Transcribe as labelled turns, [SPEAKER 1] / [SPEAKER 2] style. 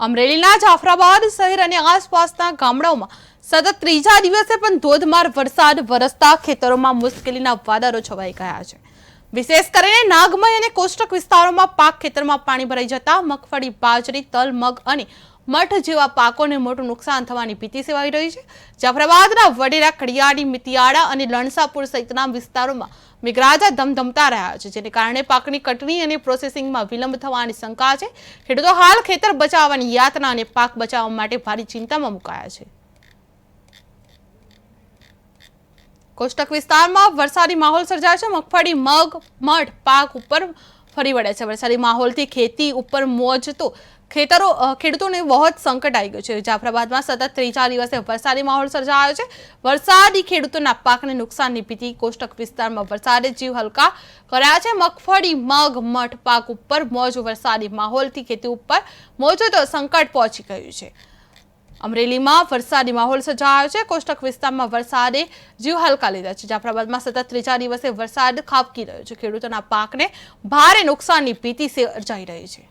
[SPEAKER 1] અમરેલીના જાફરાબાદ શહેર અને આસપાસના ગામડાઓમાં સતત ત્રીજા દિવસે પણ ધોધમાર વરસાદ વરસતા ખેતરોમાં મુશ્કેલીના વાદળો છવાઈ ગયા છે. વિશેષ કરીને નાગમય અને કોષ્ટક વિસ્તારોમાં પાક ખેતરમાં પાણી ભરાઈ જતા મગફળી, બાજરી, તલ, મગ અને મઠ જેવા પાકોને મોટું નુકસાન થવાની ભીતિ સેવાઈ રહી છે. જાફરાબાદના વડેરા ખડિયાળી મિતિયાળા અને લણસાપુર સહિતના વિસ્તારોમાં મેઘરાજા ધમધમતા રહ્યા છે, જેને કારણે પાકની કટણી અને પ્રોસેસિંગમાં વિલંબ થવાની શંકા છે. ખેડૂતો હાલ ખેતર બચાવવાની યાતના અને પાક બચાવવા માટે ભારે ચિંતામાં મુકાયા છે. કોષ્ટક વિસ્તારમાં વરસાદી માહોલ સર્જાયો છે. મગફળી, મગ, મઠ, પાક ઉપર ફરી વળ્યા છે વરસાદી માહોલથી ખેતી ઉપર મોજ તો ખેતરો ખેડૂતોને બહુ જ સંકટ આવી ગયું છે. જાફરાબાદમાં સતત ત્રીજા દિવસે વરસાદી માહોલ સર્જાયો છે. વરસાદી ખેડૂતોના પાકને નુકસાનની ભીતિ કોષ્ટક વિસ્તારમાં વરસાદે જીવ હલકા કર્યા છે. મગફળી, મગ, મઠ પાક ઉપર મોજ વરસાદી માહોલથી ખેતી ઉપર મોજો તો સંકટ પહોંચી ગયું છે. અમરેલીમાં વરસાદી માહોલ સર્જાયો છે. કોષ્ટક વિસ્તારમાં વરસાદે જીવ હલકા લીધા છે. જાફરાબાદમાં સતત ત્રીજા દિવસે વરસાદ ખાબકી રહ્યો છે. ખેડૂતોના પાકને ભારે નુકસાનની ભીતિ સર્જાઈ રહી છે.